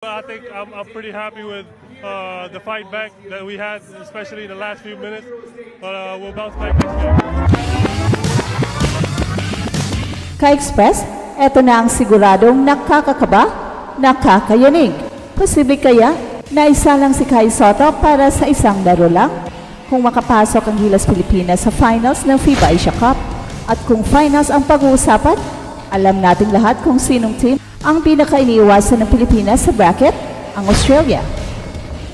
I think I'm, I'm pretty happy with uh, the fight back that we had, especially in the last few minutes. But uh, we'll bounce back next game. Ka-Express, eto na ang siguradong nakakakaba, nakakayanig. Posible kaya na isa lang si Kai Soto para sa isang laro lang? Kung makapasok ang Gilas Pilipinas sa finals ng FIBA Asia Cup at kung finals ang pag-uusapan, alam nating lahat kung sinong team ang pinaka-iniiwasan ng Pilipinas sa bracket, ang Australia.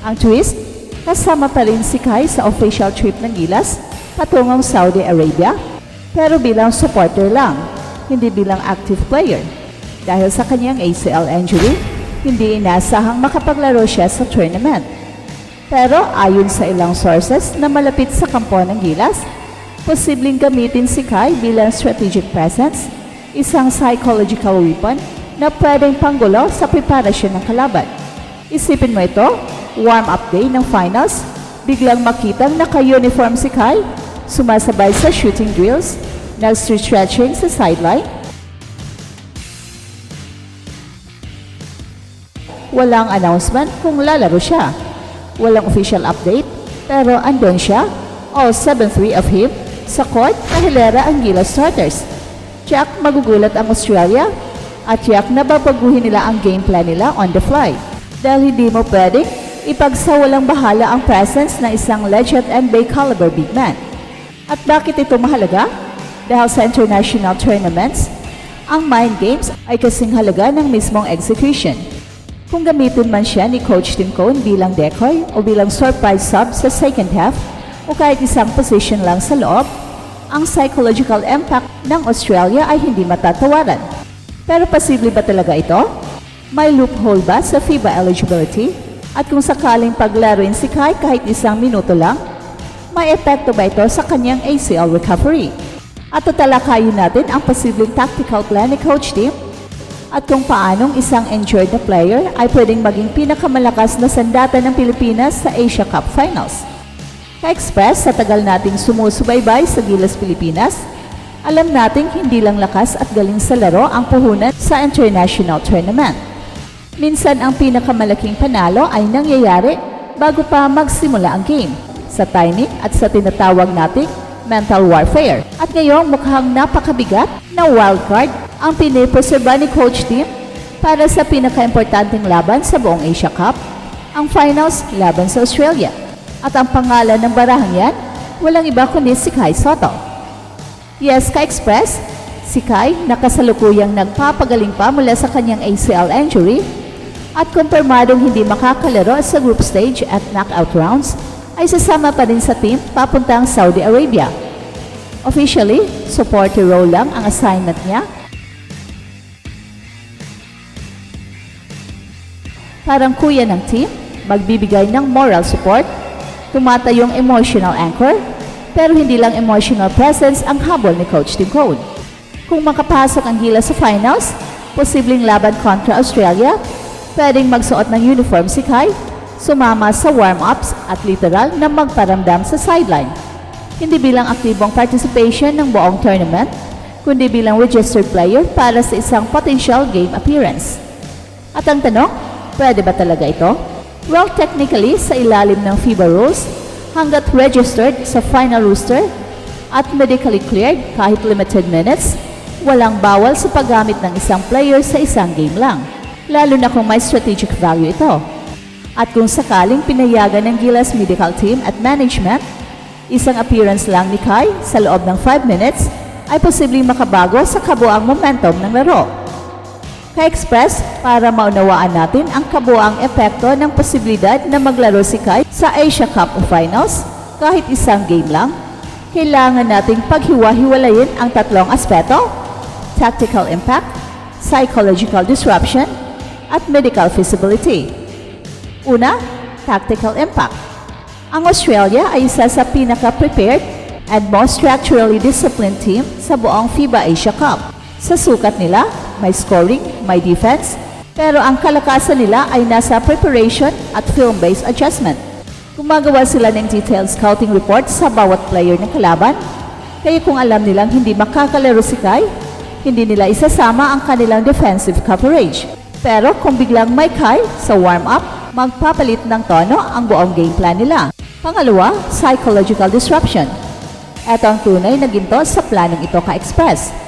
Ang twist, kasama pa rin si Kai sa official trip ng Gilas patungong Saudi Arabia, pero bilang supporter lang, hindi bilang active player. Dahil sa kanyang ACL injury, hindi inasahang makapaglaro siya sa tournament. Pero ayon sa ilang sources na malapit sa kampo ng Gilas, posibleng gamitin si Kai bilang strategic presence, isang psychological weapon na pwedeng panggulo sa preparasyon ng kalaban. Isipin mo ito, warm-up day ng finals, biglang makitang naka-uniform si Kai, sumasabay sa shooting drills, nag-stretching sa sideline, Walang announcement kung lalaro siya. Walang official update, pero andon siya, all 7-3 of him, sa court na hilera ang Gilas starters. Jack magugulat ang Australia at Jack nababaguhin nila ang game plan nila on the fly. Dahil hindi mo pwedeng ipagsawalang bahala ang presence ng isang legend NBA caliber big man. At bakit ito mahalaga? Dahil sa international tournaments, ang mind games ay kasing halaga ng mismong execution. Kung gamitin man siya ni Coach Tim Cone bilang decoy o bilang surprise sub sa second half o kahit isang position lang sa loob, ang psychological impact ng Australia ay hindi matatawaran. Pero posible ba talaga ito? May loophole ba sa FIBA eligibility? At kung sakaling paglaruin si Kai kahit isang minuto lang, may epekto ba ito sa kanyang ACL recovery? At tatalakayin natin ang posibleng tactical plan ni Coach Tim at kung paanong isang injured na player ay pwedeng maging pinakamalakas na sandata ng Pilipinas sa Asia Cup Finals. Ka-Express, sa tagal nating sumusubaybay sa Gilas Pilipinas, alam nating hindi lang lakas at galing sa laro ang puhunan sa international tournament. Minsan ang pinakamalaking panalo ay nangyayari bago pa magsimula ang game, sa timing at sa tinatawag nating mental warfare. At ngayong mukhang napakabigat na wildcard ang pinipreserba ni Coach Tim para sa pinakaimportanteng laban sa buong Asia Cup, ang finals laban sa Australia. At ang pangalan ng barahang yan, walang iba kundi si Kai Soto. Yes, Ka-Express, si Kai nakasalukuyang nagpapagaling pa mula sa kanyang ACL injury at kumpirmadong hindi makakalaro sa group stage at knockout rounds ay sasama pa rin sa team papuntang Saudi Arabia. Officially, supporter role lang ang assignment niya Parang kuya ng team, magbibigay ng moral support, tumatayong emotional anchor, pero hindi lang emotional presence ang habol ni Coach Tim Cone. Kung makapasok ang Gilas sa finals, posibleng laban kontra Australia, pwedeng magsuot ng uniform si Kai, sumama sa warm-ups at literal na magparamdam sa sideline. Hindi bilang aktibong participation ng buong tournament, kundi bilang registered player para sa isang potential game appearance. At ang tanong, pwede ba talaga ito? Well, technically, sa ilalim ng FIBA rules, hanggat registered sa final roster at medically cleared kahit limited minutes, walang bawal sa paggamit ng isang player sa isang game lang, lalo na kung may strategic value ito. At kung sakaling pinayagan ng Gilas medical team at management, isang appearance lang ni Kai sa loob ng 5 minutes ay posibleng makabago sa kabuang momentum ng laro. Ka-Express para maunawaan natin ang kabuang epekto ng posibilidad na maglaro si Kai sa Asia Cup Finals kahit isang game lang, kailangan nating paghiwa-hiwalayin ang tatlong aspeto, tactical impact, psychological disruption, at medical feasibility. Una, tactical impact. Ang Australia ay isa sa pinaka-prepared and most structurally disciplined team sa buong FIBA Asia Cup. Sa sukat nila, may scoring, may defense, pero ang kalakasan nila ay nasa preparation at film-based adjustment. Gumagawa sila ng detailed scouting report sa bawat player ng kalaban, kaya kung alam nilang hindi makakalaro si Kai, hindi nila isasama ang kanilang defensive coverage. Pero kung biglang may Kai sa warm-up, magpapalit ng tono ang buong game plan nila. Pangalawa, psychological disruption. Ito ang tunay na ginto sa planong ito ka-express.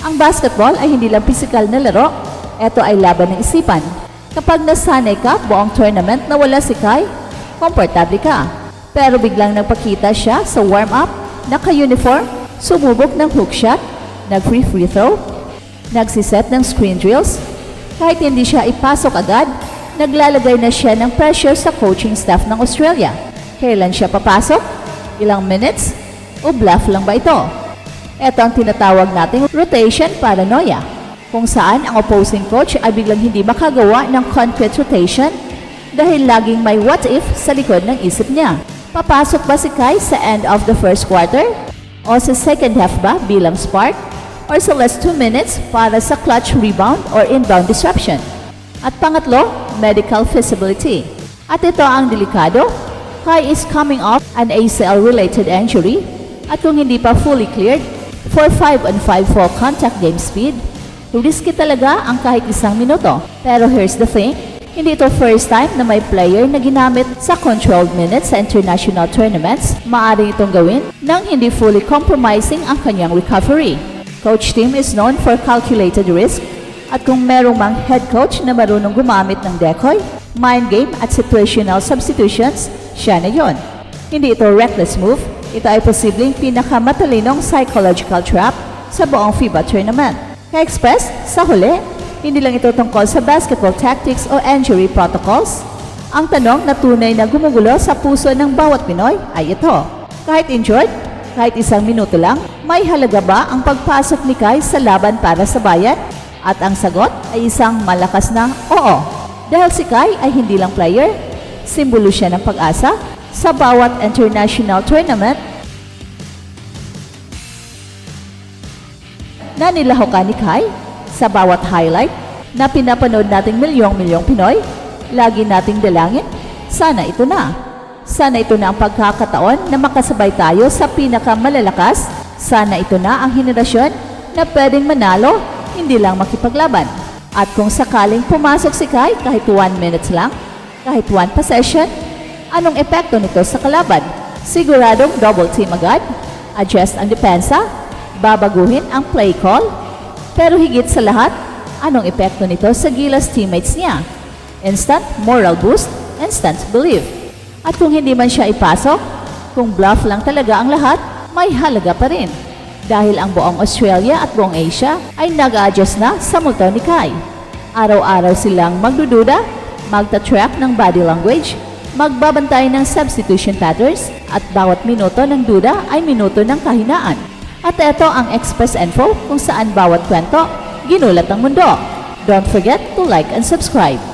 Ang basketball ay hindi lang physical na laro, ito ay laban ng isipan. Kapag nasanay ka buong tournament na wala si Kai, komportable ka. Pero biglang nagpakita siya sa warm-up, naka-uniform, sumubok ng hook shot, nag-free free throw, nagsiset ng screen drills, kahit hindi siya ipasok agad, naglalagay na siya ng pressure sa coaching staff ng Australia. Kailan siya papasok? Ilang minutes? O bluff lang ba ito? Ito ang tinatawag nating rotation paranoia, kung saan ang opposing coach ay biglang hindi makagawa ng concrete rotation dahil laging may what if sa likod ng isip niya. Papasok ba si Kai sa end of the first quarter? O sa second half ba bilang spark? Or sa last 2 minutes para sa clutch rebound or inbound disruption? At pangatlo, medical feasibility. At ito ang delikado. Kai is coming off an ACL-related injury at kung hindi pa fully cleared for 5 on 5 full contact game speed, risky talaga ang kahit isang minuto. Pero here's the thing, hindi ito first time na may player na ginamit sa controlled minutes sa international tournaments. Maaari itong gawin nang hindi fully compromising ang kanyang recovery. Coach Tim is known for calculated risk at kung merong mang head coach na marunong gumamit ng decoy, mind game at situational substitutions, siya na yon. Hindi ito reckless move, ito ay posibleng pinakamatalinong psychological trap sa buong FIBA tournament. Ka-express, sa huli, hindi lang ito tungkol sa basketball tactics o injury protocols. Ang tanong na tunay na gumugulo sa puso ng bawat Pinoy ay ito. Kahit injured, kahit isang minuto lang, may halaga ba ang pagpasok ni Kai sa laban para sa bayan? At ang sagot ay isang malakas na oo. Dahil si Kai ay hindi lang player, simbolo siya ng pag-asa sa bawat international tournament na nilahukan ni Kai sa bawat highlight na pinapanood nating milyong-milyong Pinoy, lagi nating dalangin, sana ito na. Sana ito na ang pagkakataon na makasabay tayo sa pinakamalalakas. Sana ito na ang henerasyon na pwedeng manalo, hindi lang makipaglaban. At kung sakaling pumasok si Kai kahit 1 minutes lang, kahit 1 possession, anong epekto nito sa kalaban? Siguradong double team agad, adjust ang depensa, babaguhin ang play call, pero higit sa lahat, anong epekto nito sa Gilas teammates niya? Instant moral boost, instant belief. At kung hindi man siya ipasok, kung bluff lang talaga ang lahat, may halaga pa rin. Dahil ang buong Australia at buong Asia ay nag-adjust na sa multo ni Kai. Araw-araw silang magdududa, magta-track ng body language, magbabantay ng substitution patterns, at bawat minuto ng duda ay minuto ng kahinaan. At ito ang Express Info kung saan bawat kwento ginulat ang mundo. Don't forget to like and subscribe.